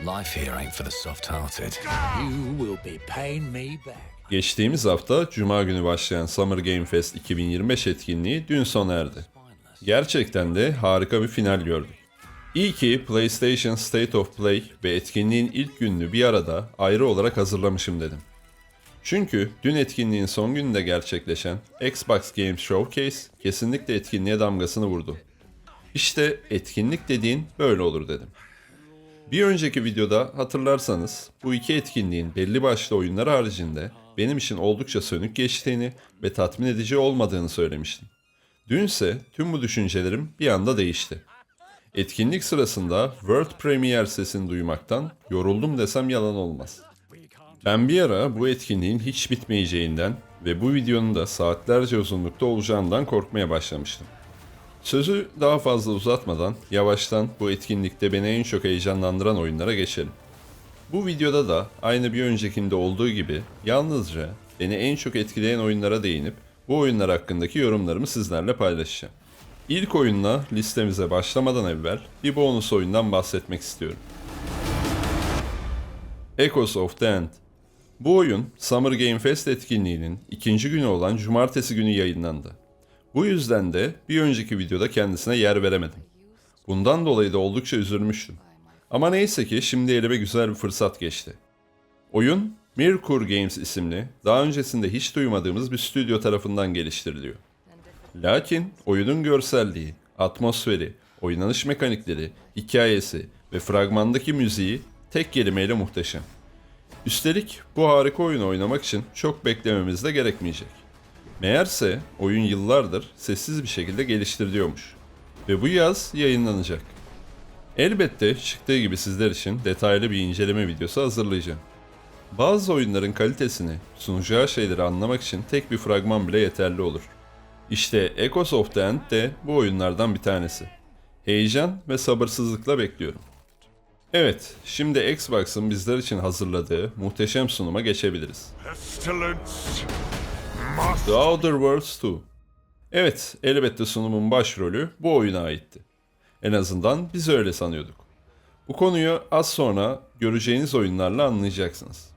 Life here ain't for the soft-hearted. You will be paying me back. Geçtiğimiz hafta Cuma günü başlayan Summer Game Fest 2025 etkinliği dün sona erdi. Gerçekten de harika bir final gördük. İyi ki PlayStation State of Play ve etkinliğin ilk gününü bir arada ayrı olarak hazırlamışım dedim. Çünkü dün etkinliğin son gününde gerçekleşen Xbox Games Showcase kesinlikle etkinliğe damgasını vurdu. İşte etkinlik dediğin böyle olur dedim. Bir önceki videoda hatırlarsanız bu iki etkinliğin belli başlı oyunlar haricinde benim için oldukça sönük geçtiğini ve tatmin edici olmadığını söylemiştim. Dünse tüm bu düşüncelerim bir anda değişti. Etkinlik sırasında World Premiere sesini duymaktan yoruldum desem yalan olmaz. Ben bir ara bu etkinliğin hiç bitmeyeceğinden ve bu videonun da saatlerce uzunlukta olacağından korkmaya başlamıştım. Sözü daha fazla uzatmadan yavaştan bu etkinlikte beni en çok heyecanlandıran oyunlara geçelim. Bu videoda da aynı bir öncekinde olduğu gibi yalnızca beni en çok etkileyen oyunlara değinip bu oyunlar hakkındaki yorumlarımı sizlerle paylaşacağım. İlk oyunla listemize başlamadan evvel bir bonus oyundan bahsetmek istiyorum. Echoes of the End. Bu oyun Summer Game Fest etkinliğinin ikinci günü olan cumartesi günü yayınlandı. Bu yüzden de bir önceki videoda kendisine yer veremedim. Bundan dolayı da oldukça üzülmüştüm. Ama neyse ki şimdi elime güzel bir fırsat geçti. Oyun Mirkur Games isimli, daha öncesinde hiç duymadığımız bir stüdyo tarafından geliştiriliyor. Lakin oyunun görselliği, atmosferi, oynanış mekanikleri, hikayesi ve fragmandaki müziği tek kelimeyle muhteşem. Üstelik bu harika oyunu oynamak için çok beklememiz de gerekmeyecek. Meğerse oyun yıllardır sessiz bir şekilde geliştiriliyormuş. Ve bu yaz yayınlanacak. Elbette çıktığı gibi sizler için detaylı bir inceleme videosu hazırlayacağım. Bazı oyunların kalitesini, sunacağı şeyleri anlamak için tek bir fragman bile yeterli olur. İşte Echoes of the End de bu oyunlardan bir tanesi. Heyecan ve sabırsızlıkla bekliyorum. Evet, şimdi Xbox'ın bizler için hazırladığı muhteşem sunuma geçebiliriz. Pestilence The Outer Worlds 2. Evet, elbette sunumun başrolü bu oyuna aitti. En azından biz öyle sanıyorduk. Bu konuyu az sonra göreceğiniz oyunlarla anlayacaksınız.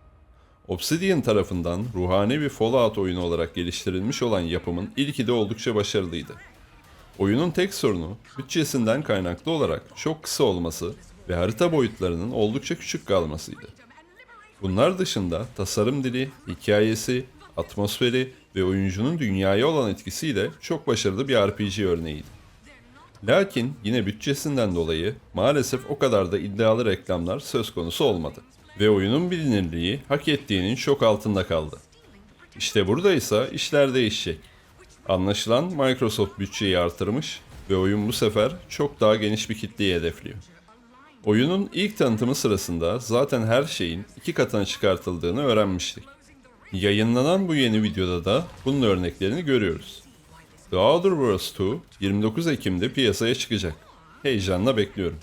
Obsidian tarafından ruhani bir Fallout oyunu olarak geliştirilmiş olan yapımın ilki de oldukça başarılıydı. Oyunun tek sorunu bütçesinden kaynaklı olarak çok kısa olması ve harita boyutlarının oldukça küçük kalmasıydı. Bunlar dışında tasarım dili, hikayesi, atmosferi ve oyuncunun dünyaya olan etkisiyle çok başarılı bir RPG örneğiydi. Lakin yine bütçesinden dolayı maalesef o kadar da iddialı reklamlar söz konusu olmadı. Ve oyunun bilinirliği hak ettiğinin çok altında kaldı. İşte burada ise işler değişecek. Anlaşılan Microsoft bütçeyi artırmış ve oyun bu sefer çok daha geniş bir kitleyi hedefliyor. Oyunun ilk tanıtımı sırasında zaten her şeyin iki katına çıkartıldığını öğrenmiştik. Yayınlanan bu yeni videoda da bunun örneklerini görüyoruz. The Outer Worlds 2 29 Ekim'de piyasaya çıkacak. Heyecanla bekliyorum.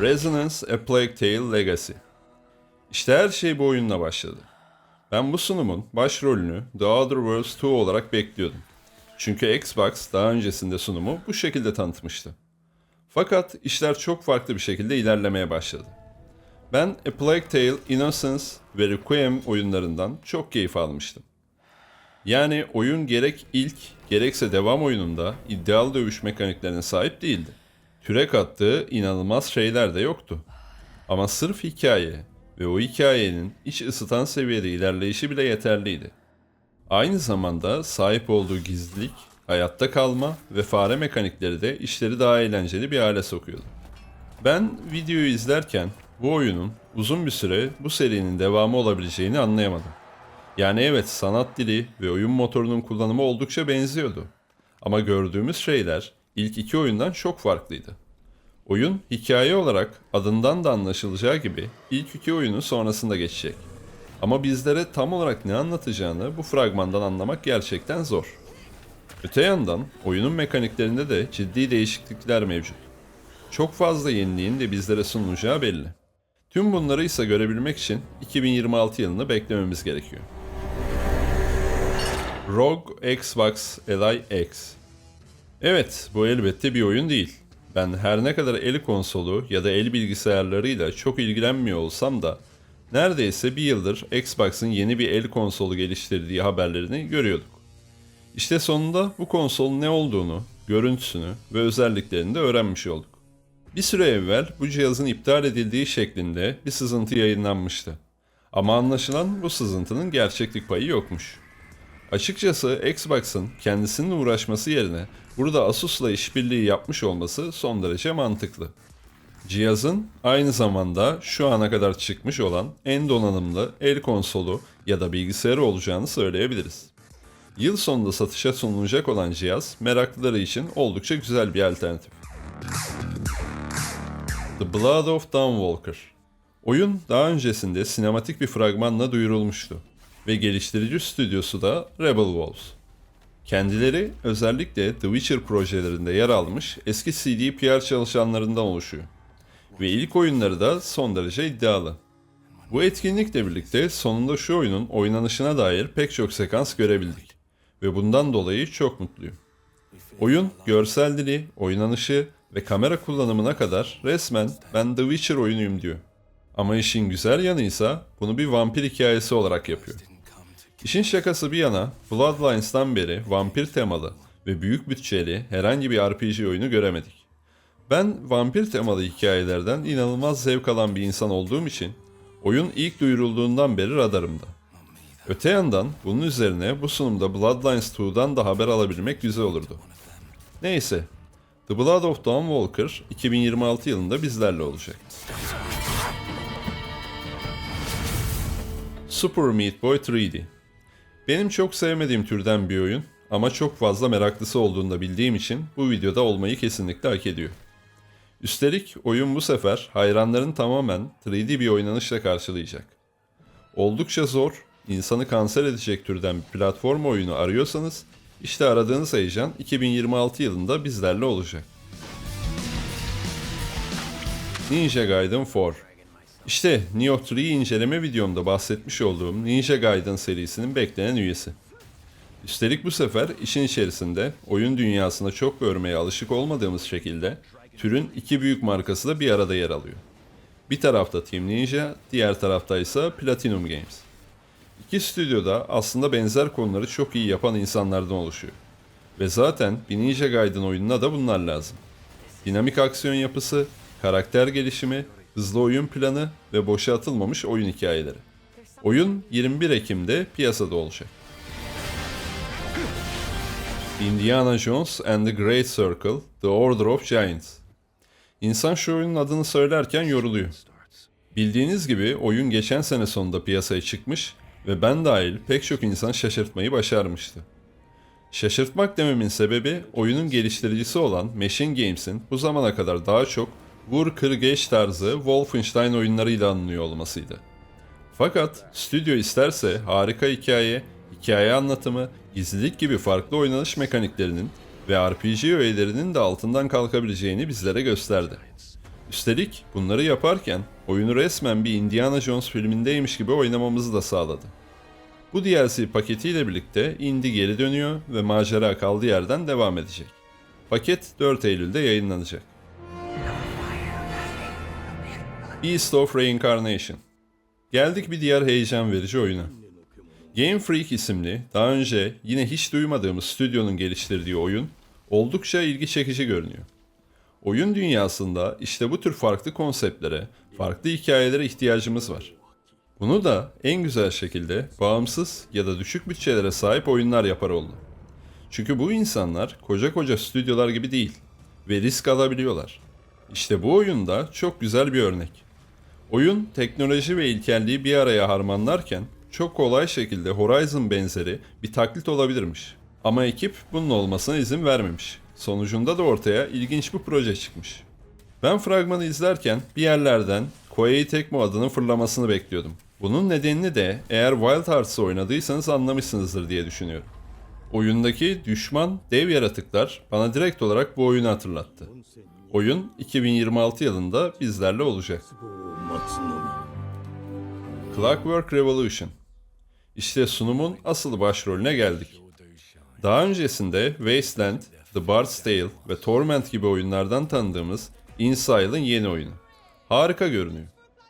Resonance A Plague Tale Legacy. İşte her şey bu oyunla başladı. Ben bu sunumun başrolünü The Outer Worlds 2 olarak bekliyordum. Çünkü Xbox daha öncesinde sunumu bu şekilde tanıtmıştı. Fakat işler çok farklı bir şekilde ilerlemeye başladı. Ben A Plague Tale, Innocence ve Requiem oyunlarından çok keyif almıştım. Yani oyun gerek ilk gerekse devam oyununda iddialı dövüş mekaniklerine sahip değildi. Türe kattığı inanılmaz şeyler de yoktu. Ama sırf hikaye ve o hikayenin iç ısıtan seviyede ilerleyişi bile yeterliydi. Aynı zamanda sahip olduğu gizlilik, hayatta kalma ve fare mekanikleri de işleri daha eğlenceli bir hale sokuyordu. Ben videoyu izlerken bu oyunun uzun bir süre bu serinin devamı olabileceğini anlayamadım. Yani evet sanat dili ve oyun motorunun kullanımı oldukça benziyordu. Ama gördüğümüz şeyler ilk iki oyundan çok farklıydı. Oyun hikaye olarak adından da anlaşılacağı gibi ilk iki oyunun sonrasında geçecek. Ama bizlere tam olarak ne anlatacağını bu fragmandan anlamak gerçekten zor. Öte yandan oyunun mekaniklerinde de ciddi değişiklikler mevcut. Çok fazla yeniliğin de bizlere sunulacağı belli. Tüm bunları ise görebilmek için 2026 yılını beklememiz gerekiyor. Rogue Xbox Ally X Evet, bu elbette bir oyun değil. Ben her ne kadar el konsolu ya da el bilgisayarlarıyla çok ilgilenmiyor olsam da neredeyse bir yıldır Xbox'ın yeni bir el konsolu geliştirdiği haberlerini görüyorduk. İşte sonunda bu konsolun ne olduğunu, görüntüsünü ve özelliklerini de öğrenmiş olduk. Bir süre evvel bu cihazın iptal edildiği şeklinde bir sızıntı yayınlanmıştı. Ama anlaşılan bu sızıntının gerçeklik payı yokmuş. Açıkçası Xbox'ın kendisinin uğraşması yerine burada Asus'la işbirliği yapmış olması son derece mantıklı. Cihazın aynı zamanda şu ana kadar çıkmış olan en donanımlı el konsolu ya da bilgisayarı olacağını söyleyebiliriz. Yıl sonunda satışa sunulacak olan cihaz meraklıları için oldukça güzel bir alternatif. The Blood of Dawnwalker Oyun daha öncesinde sinematik bir fragmanla duyurulmuştu ve geliştirici stüdyosu da Rebel Wolves. Kendileri özellikle The Witcher projelerinde yer almış eski CD PR çalışanlarından oluşuyor. Ve ilk oyunları da son derece iddialı. Bu etkinlikle birlikte sonunda şu oyunun oynanışına dair pek çok sekans görebildik. Ve bundan dolayı çok mutluyum. Oyun görsel dili, oynanışı ve kamera kullanımına kadar resmen ben The Witcher oyunuyum diyor. Ama işin güzel yanıysa bunu bir vampir hikayesi olarak yapıyor. İşin şakası bir yana Bloodlines'tan beri vampir temalı ve büyük bütçeli herhangi bir RPG oyunu göremedik. Ben vampir temalı hikayelerden inanılmaz zevk alan bir insan olduğum için oyun ilk duyurulduğundan beri radarımda. Öte yandan bunun üzerine bu sunumda Bloodlines 2'dan da haber alabilmek güzel olurdu. Neyse, The Blood of Dawnwalker 2026 yılında bizlerle olacak. Super Meat Boy 3D Benim çok sevmediğim türden bir oyun ama çok fazla meraklısı olduğunu da bildiğim için bu videoda olmayı kesinlikle hak ediyor. Üstelik oyun bu sefer hayranların tamamen 3D bir oynanışla karşılayacak. Oldukça zor, insanı kanser edecek türden bir platform oyunu arıyorsanız işte aradığınız heyecan 2026 yılında bizlerle olacak. Ninja Gaiden 4 İşte Nioh 3 inceleme videomda bahsetmiş olduğum Ninja Gaiden serisinin beklenen üyesi. Üstelik bu sefer işin içerisinde oyun dünyasında çok görmeye alışık olmadığımız şekilde türün iki büyük markası da bir arada yer alıyor. Bir tarafta Team Ninja, diğer tarafta ise Platinum Games. İki stüdyoda aslında benzer konuları çok iyi yapan insanlardan oluşuyor. Ve zaten bir Ninja Gaiden oyununa da bunlar lazım. Dinamik aksiyon yapısı, karakter gelişimi, hızlı oyun planı ve boşa atılmamış oyun hikayeleri. Oyun 21 Ekim'de piyasada olacak. Indiana Jones and the Great Circle, The Order of Giants. İnsan şu oyunun adını söylerken yoruluyor. Bildiğiniz gibi oyun geçen sene sonunda piyasaya çıkmış ve ben dahil pek çok insan şaşırtmayı başarmıştı. Şaşırtmak dememin sebebi oyunun geliştiricisi olan Machine Games'in bu zamana kadar daha çok vur kır geç tarzı Wolfenstein oyunlarıyla anılıyor olmasıydı. Fakat stüdyo isterse harika hikaye, hikaye anlatımı, gizlilik gibi farklı oynanış mekaniklerinin ve RPG öğelerinin de altından kalkabileceğini bizlere gösterdi. Üstelik bunları yaparken oyunu resmen bir Indiana Jones filmindeymiş gibi oynamamızı da sağladı. Bu DLC paketiyle birlikte Indy geri dönüyor ve macera kaldığı yerden devam edecek. Paket 4 Eylül'de yayınlanacak. Beast of Reincarnation Geldik bir diğer heyecan verici oyuna. Game Freak isimli, daha önce yine hiç duymadığımız stüdyonun geliştirdiği oyun oldukça ilgi çekici görünüyor. Oyun dünyasında işte bu tür farklı konseptlere, farklı hikayelere ihtiyacımız var. Bunu da en güzel şekilde bağımsız ya da düşük bütçelere sahip oyunlar yapar oldu. Çünkü bu insanlar koca koca stüdyolar gibi değil ve risk alabiliyorlar. İşte bu oyunda çok güzel bir örnek. Oyun teknoloji ve ilkelliği bir araya harmanlarken çok kolay şekilde Horizon benzeri bir taklit olabilirmiş. Ama ekip bunun olmasına izin vermemiş. Sonucunda da ortaya ilginç bir proje çıkmış. Ben fragmanı izlerken bir yerlerden Koei Tecmo adının fırlamasını bekliyordum. Bunun nedenini de eğer Wild Hearts'ı oynadıysanız anlamışsınızdır diye düşünüyorum. Oyundaki düşman dev yaratıklar bana direkt olarak bu oyunu hatırlattı. Oyun 2026 yılında bizlerle olacak. Clockwork Revolution İşte sunumun asıl başrolüne geldik. Daha öncesinde Wasteland, The Bard's Tale ve Torment gibi oyunlardan tanıdığımız Insile'ın yeni oyunu. Harika görünüyor.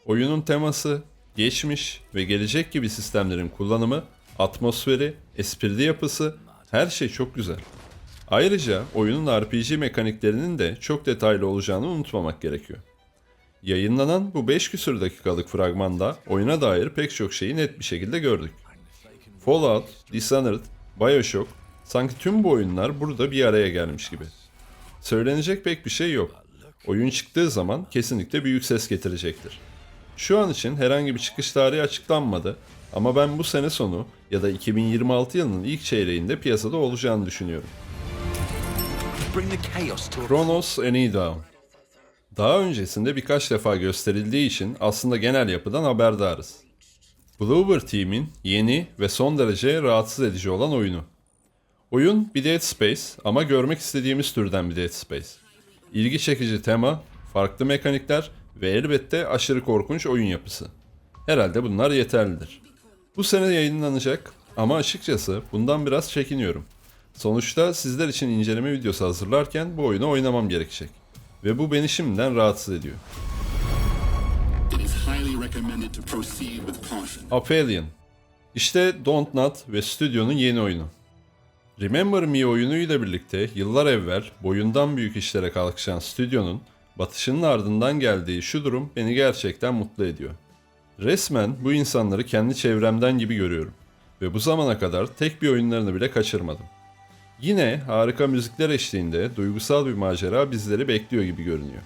Oyunun teması, geçmiş ve gelecek gibi sistemlerin kullanımı, atmosferi, esprili yapısı her şey çok güzel. Ayrıca oyunun RPG mekaniklerinin de çok detaylı olacağını unutmamak gerekiyor. Yayınlanan bu 5 küsur dakikalık fragmanda oyuna dair pek çok şeyi net bir şekilde gördük. Fallout, Dishonored, Bioshock, sanki tüm bu oyunlar burada bir araya gelmiş gibi. Söylenecek pek bir şey yok. Oyun çıktığı zaman kesinlikle büyük ses getirecektir. Şu an için herhangi bir çıkış tarihi açıklanmadı ama ben bu sene sonu ya da 2026 yılının ilk çeyreğinde piyasada olacağını düşünüyorum. Kronos Any Down. Daha öncesinde birkaç defa gösterildiği için aslında genel yapıdan haberdarız. Bloober Team'in yeni ve son derece rahatsız edici olan oyunu. Oyun bir Dead Space ama görmek istediğimiz türden bir Dead Space. İlgi çekici tema, farklı mekanikler ve elbette aşırı korkunç oyun yapısı. Herhalde bunlar yeterlidir. Bu sene yayınlanacak ama açıkçası bundan biraz çekiniyorum. Sonuçta sizler için inceleme videosu hazırlarken bu oyunu oynamam gerekecek. Ve bu beni şimdiden rahatsız ediyor. Aphelion. İşte Don't Not ve stüdyonun yeni oyunu. Remember Me oyunuyla birlikte yıllar evvel boyundan büyük işlere kalkışan stüdyonun batışının ardından geldiği şu durum beni gerçekten mutlu ediyor. Resmen bu insanları kendi çevremden gibi görüyorum ve bu zamana kadar tek bir oyunlarını bile kaçırmadım. Yine harika müzikler eşliğinde duygusal bir macera bizleri bekliyor gibi görünüyor.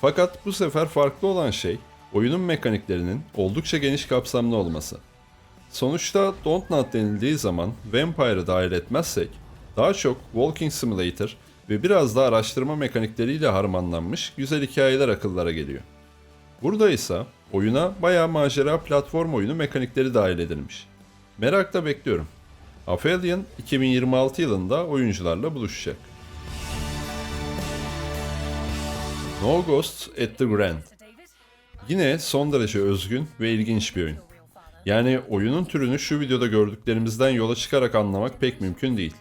Fakat bu sefer farklı olan şey oyunun mekaniklerinin oldukça geniş kapsamlı olması. Sonuçta Don't Not denildiği zaman Vampire'ı dahil etmezsek daha çok Walking Simulator ve biraz da araştırma mekanikleriyle harmanlanmış güzel hikayeler akıllara geliyor. Burada ise oyuna bayağı macera platform oyunu mekanikleri dahil edilmiş. Merakla bekliyorum. Aphelion 2026 yılında oyuncularla buluşacak. No Ghosts at the Grand Yine son derece özgün ve ilginç bir oyun. Yani oyunun türünü şu videoda gördüklerimizden yola çıkarak anlamak pek mümkün değil.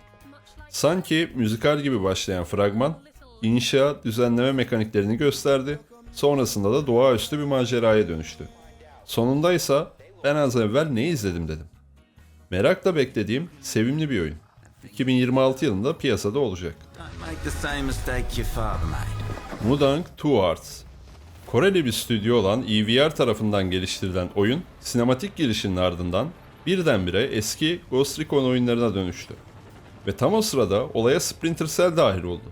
Sanki müzikal gibi başlayan fragman, inşa, düzenleme mekaniklerini gösterdi, sonrasında da doğaüstü bir maceraya dönüştü. Sonunda ise ben az evvel ne izledim dedim. Merakla beklediğim sevimli bir oyun. 2026 yılında piyasada olacak. Mudang Two Arts. Koreli bir stüdyo olan EVR tarafından geliştirilen oyun, sinematik girişinin ardından birdenbire eski Ghost Recon oyunlarına dönüştü. Ve tam o sırada olaya Splinter Cell dahil oldu.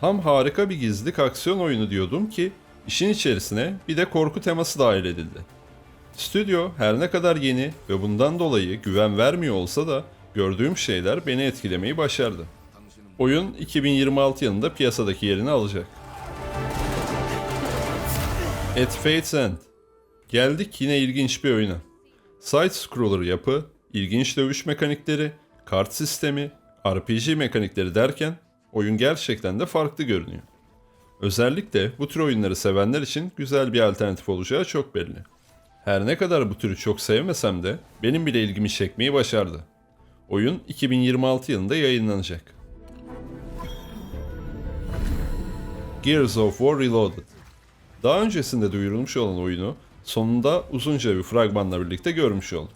Tam harika bir gizlilik aksiyon oyunu diyordum ki işin içerisine bir de korku teması dahil edildi. Stüdyo her ne kadar yeni ve bundan dolayı güven vermiyor olsa da gördüğüm şeyler beni etkilemeyi başardı. Oyun 2026 yılında piyasadaki yerini alacak. At Fate's End. Geldik yine ilginç bir oyuna. Side-scroller yapı, ilginç dövüş mekanikleri, kart sistemi, RPG mekanikleri derken oyun gerçekten de farklı görünüyor. Özellikle bu tür oyunları sevenler için güzel bir alternatif olacağı çok belli. Her ne kadar bu türü çok sevmesem de benim bile ilgimi çekmeyi başardı. Oyun 2026 yılında yayınlanacak. Gears of War Reloaded. Daha öncesinde duyurulmuş olan oyunu sonunda uzunca bir fragmanla birlikte görmüş olduk.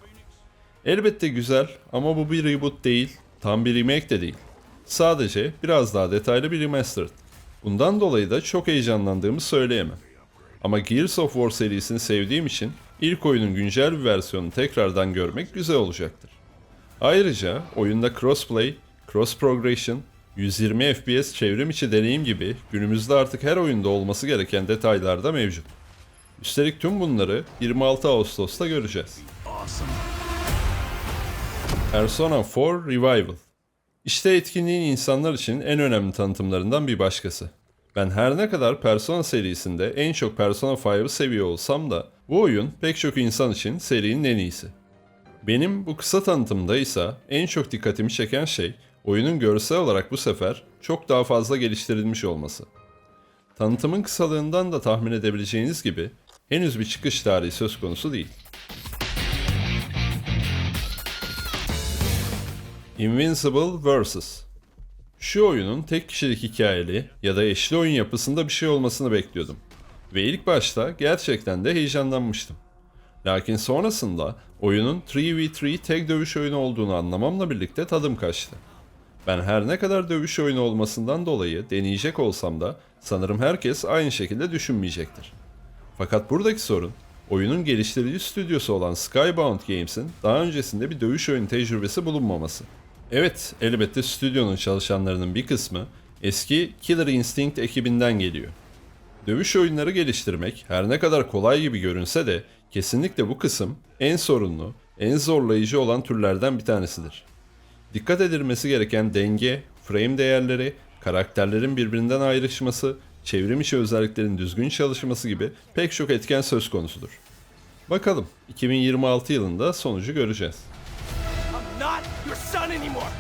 Elbette güzel ama bu bir reboot değil, tam bir remake de değil. Sadece biraz daha detaylı bir remastered. Bundan dolayı da çok heyecanlandığımı söyleyemem. Ama Gears of War serisini sevdiğim için ilk oyunun güncel bir versiyonunu tekrardan görmek güzel olacaktır. Ayrıca oyunda crossplay, cross progression, 120 FPS çevrim içi deneyim gibi günümüzde artık her oyunda olması gereken detaylar da mevcut. Üstelik tüm bunları 26 Ağustos'ta göreceğiz. Persona 4 Revival İşte etkinliğin insanlar için en önemli tanıtımlarından bir başkası. Ben her ne kadar Persona serisinde en çok Persona 5'ı seviyor olsam da bu oyun pek çok insan için serinin en iyisi. Benim bu kısa tanıtımda ise en çok dikkatimi çeken şey oyunun görsel olarak bu sefer çok daha fazla geliştirilmiş olması. Tanıtımın kısalığından da tahmin edebileceğiniz gibi henüz bir çıkış tarihi söz konusu değil. Invincible vs. Şu oyunun tek kişilik hikayeli ya da eşli oyun yapısında bir şey olmasını bekliyordum. Ve ilk başta gerçekten de heyecanlanmıştım. Lakin sonrasında oyunun 3v3 tek dövüş oyunu olduğunu anlamamla birlikte tadım kaçtı. Ben her ne kadar dövüş oyunu olmasından dolayı deneyecek olsam da sanırım herkes aynı şekilde düşünmeyecektir. Fakat buradaki sorun oyunun geliştirici stüdyosu olan Skybound Games'in daha öncesinde bir dövüş oyunu tecrübesi bulunmaması. Evet, elbette stüdyonun çalışanlarının bir kısmı eski Killer Instinct ekibinden geliyor. Dövüş oyunları geliştirmek her ne kadar kolay gibi görünse de kesinlikle bu kısım en sorunlu, en zorlayıcı olan türlerden bir tanesidir. Dikkat edilmesi gereken denge, frame değerleri, karakterlerin birbirinden ayrışması, çevrim içi özelliklerin düzgün çalışması gibi pek çok etken söz konusudur. Bakalım 2026 yılında sonucu göreceğiz. not your son anymore.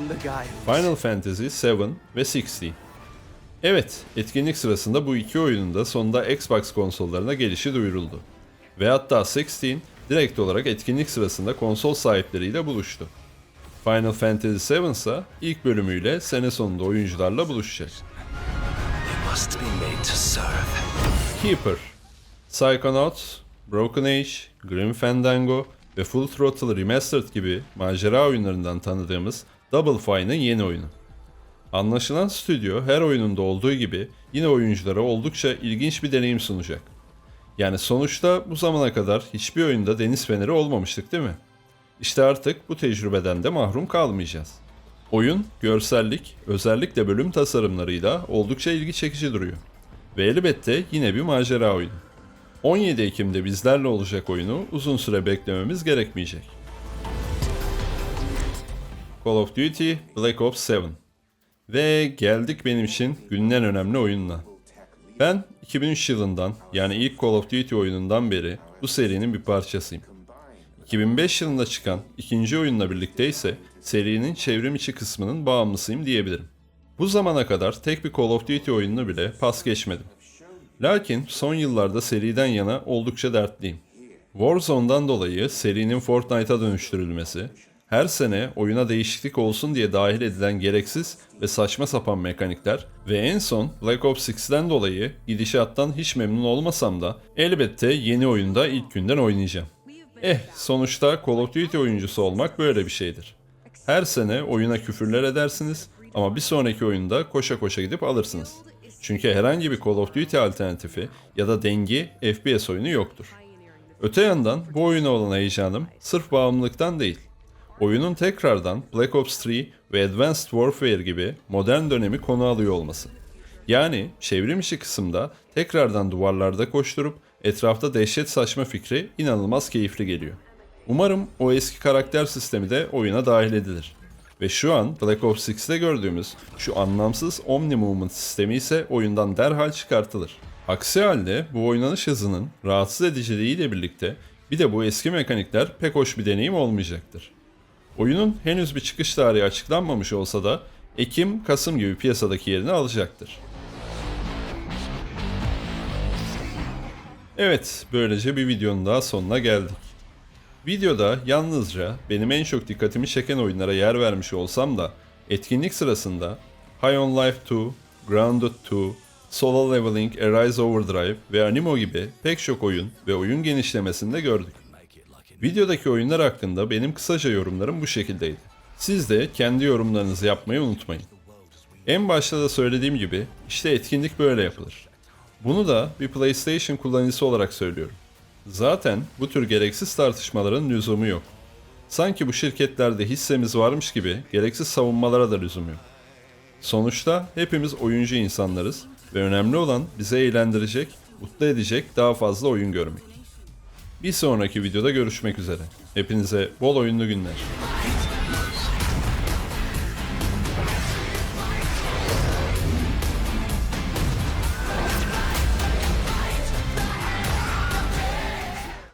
I'm the guy who Final Fantasy 7 ve 16. Evet, etkinlik sırasında bu iki oyunun da sonunda Xbox konsollarına gelişi duyuruldu. Ve hatta 16 direkt olarak etkinlik sırasında konsol sahipleriyle buluştu. Final Fantasy 7 ise ilk bölümüyle sene sonunda oyuncularla buluşacak. Keeper, Psychonauts, Broken Age, Grim Fandango ve Full Throttle Remastered gibi macera oyunlarından tanıdığımız Double Fine'ın yeni oyunu. Anlaşılan stüdyo her oyununda olduğu gibi yine oyunculara oldukça ilginç bir deneyim sunacak. Yani sonuçta bu zamana kadar hiçbir oyunda deniz feneri olmamıştık değil mi? İşte artık bu tecrübeden de mahrum kalmayacağız. Oyun, görsellik, özellikle bölüm tasarımlarıyla oldukça ilgi çekici duruyor. Ve elbette yine bir macera oyunu. 17 Ekim'de bizlerle olacak oyunu uzun süre beklememiz gerekmeyecek. Call of Duty Black Ops 7 Ve geldik benim için günün en önemli oyununa. Ben 2003 yılından yani ilk Call of Duty oyunundan beri bu serinin bir parçasıyım. 2005 yılında çıkan ikinci oyunla birlikte ise serinin çevrim içi kısmının bağımlısıyım diyebilirim. Bu zamana kadar tek bir Call of Duty oyununu bile pas geçmedim. Lakin son yıllarda seriden yana oldukça dertliyim. Warzone'dan dolayı serinin Fortnite'a dönüştürülmesi, her sene oyuna değişiklik olsun diye dahil edilen gereksiz ve saçma sapan mekanikler ve en son Black Ops 6'den dolayı gidişattan hiç memnun olmasam da elbette yeni oyunda ilk günden oynayacağım. Eh sonuçta Call of Duty oyuncusu olmak böyle bir şeydir. Her sene oyuna küfürler edersiniz ama bir sonraki oyunda koşa koşa gidip alırsınız. Çünkü herhangi bir Call of Duty alternatifi ya da dengi FPS oyunu yoktur. Öte yandan bu oyuna olan heyecanım sırf bağımlılıktan değil. Oyunun tekrardan Black Ops 3 ve Advanced Warfare gibi modern dönemi konu alıyor olması. Yani çevrim kısımda tekrardan duvarlarda koşturup etrafta dehşet saçma fikri inanılmaz keyifli geliyor. Umarım o eski karakter sistemi de oyuna dahil edilir. Ve şu an Black Ops 6'de gördüğümüz şu anlamsız Omni Movement sistemi ise oyundan derhal çıkartılır. Aksi halde bu oynanış hızının rahatsız ediciliğiyle birlikte bir de bu eski mekanikler pek hoş bir deneyim olmayacaktır. Oyunun henüz bir çıkış tarihi açıklanmamış olsa da Ekim-Kasım gibi piyasadaki yerini alacaktır. Evet, böylece bir videonun daha sonuna geldik. Videoda yalnızca benim en çok dikkatimi çeken oyunlara yer vermiş olsam da etkinlik sırasında High on Life 2, Grounded 2, Solo Leveling, Arise Overdrive ve Animo gibi pek çok oyun ve oyun genişlemesini de gördük. Videodaki oyunlar hakkında benim kısaca yorumlarım bu şekildeydi. Siz de kendi yorumlarınızı yapmayı unutmayın. En başta da söylediğim gibi işte etkinlik böyle yapılır. Bunu da bir PlayStation kullanıcısı olarak söylüyorum. Zaten bu tür gereksiz tartışmaların lüzumu yok. Sanki bu şirketlerde hissemiz varmış gibi gereksiz savunmalara da lüzum yok. Sonuçta hepimiz oyuncu insanlarız ve önemli olan bize eğlendirecek, mutlu edecek daha fazla oyun görmek. Bir sonraki videoda görüşmek üzere. Hepinize bol oyunlu günler.